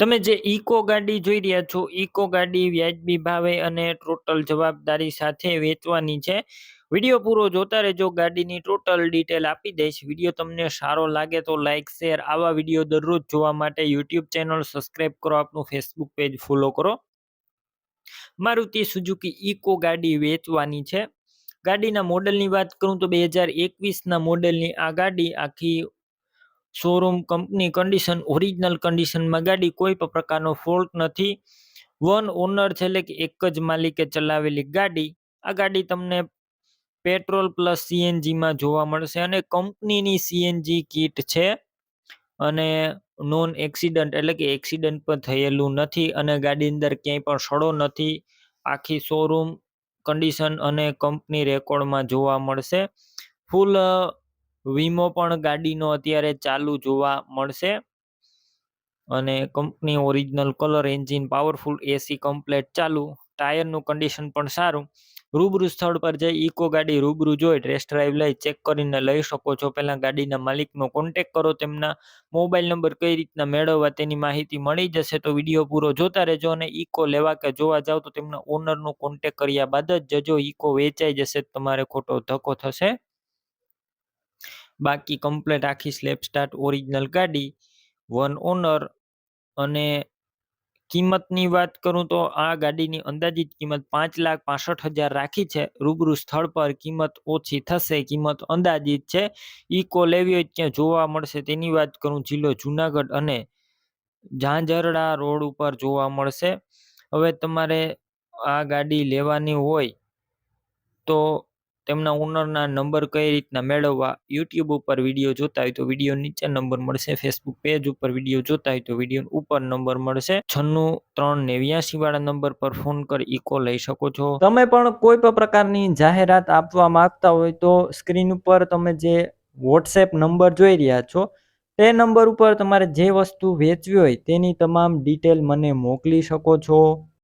તમે જે ઇકો ગાડી જોઈ રહ્યા છો, ઇકો ગાડી વ્યાજબી ભાવે અને ટોટલ જવાબદારી સાથે વેચવાની છે. વીડિયો પૂરો જોતા રહેજો, ગાડીની ટોટલ ડિટેલ આપી દઈશ. વીડિયો તમને સારો લાગે તો લાઇક શેર, આવા વીડિયો દરરોજ જોવા માટે યુટ્યુબ ચેનલ સબસ્ક્રાઈબ કરો, આપનું ફેસબુક પેજ ફોલો કરો. મારુતિ સુઝુકી ઇકો ગાડી વેચવાની છે. ગાડીના મોડલની વાત કરું તો બે હજાર એકવીસના મોડલની આ ગાડી આખી શોરૂમ કંપની કન્ડિશન ઓરિજિનલ કન્ડિશનમાં ગાડી કોઈ પણ પ્રકારનો ફોલ્ટ નથી. વન ઓનર છે, એટલે કે એક જ માલિકે ચલાવેલી ગાડી. આ ગાડી તમને પેટ્રોલ પ્લસ સીએનજીમાં જોવા મળશે અને કંપનીની સીએનજી કીટ છે અને નોન એક્સિડન્ટ એટલે કે એક્સિડન્ટ પણ થયેલું નથી અને ગાડી અંદર ક્યાંય પણ સડો નથી. આખી શોરૂમ કન્ડિશન અને કંપની રેકોર્ડમાં જોવા મળશે. ફૂલ વીમો પણ ગાડીનો અત્યારે ચાલુ જોવા મળશે. અને company original colour engine, powerful AC complete ચાલુ. ટાયરનું કન્ડિશન પણ સારું. રૂબરૂ સ્થળ પર જઈ ઇકો ગાડી રૂબરૂ જોઈ ટેસ્ટ ડ્રાઈવ લઈ ચેક કરીને લઈ શકો છો. પહેલાં ગાડીના માલિકનો કોન્ટેક કરો, તેમના મોબાઈલ નંબર કઈ રીતના મેળવવા તેની માહિતી મળી જશે તો વીડિયો પૂરો જોતા રહેજો અને ઇકો લેવા કે જોવા જાવ તો તેમના ઓનરનો કોન્ટેક કર્યા બાદ જ જજો. ઇકો વેચાઈ જશે, તમારે ખોટો ધક્કો થશે. બાકી કમ્પ્લેટ આખી સ્લેપ સ્ટાર્ટ ઓરિજિનલ ગાડી વન ઓનર અને કિંમતની વાત કરું તો આ ગાડીની અંદાજિત કિંમત પાંચ લાખ પાસઠ હજાર રાખી છે. રૂબરૂ સ્થળ પર કિંમત ઓછી થશે, કિંમત અંદાજિત છે. ઇકો લેવી હોય ત્યાં જોવા મળશે. તેની વાત કરું જિલ્લો જુનાગઢ અને ઝાંઝરડા રોડ ઉપર જોવા મળશે. હવે તમારે આ ગાડી લેવાની હોય તો તેમના ઓનરના નંબર કઈ રીતના મેળવવા યુટ્યુબ ઉપર વીડિયો જોતા હોય તો વીડિયો નીચે નંબર મળશે ફેસબુક પેજ ઉપર વીડિયો જોતા હોય તો વીડિયો ઉપર નંબર મળશે. છન્નું, ત્રણ નેવ્યાસી વાળા નંબર પર ફોન કરી ઇકો લઈ શકો છો. તમે પણ કોઈ પણ પ્રકારની જાહેરાત આપવા માંગતા હોય તો સ્ક્રીન ઉપર તમે જે વોટ્સએપ નંબર જોઈ રહ્યા છો, તે નંબર ઉપર તમારે જે વસ્તુ વેચવી હોય તેની તમામ ડિટેલ મને મોકલી શકો છો.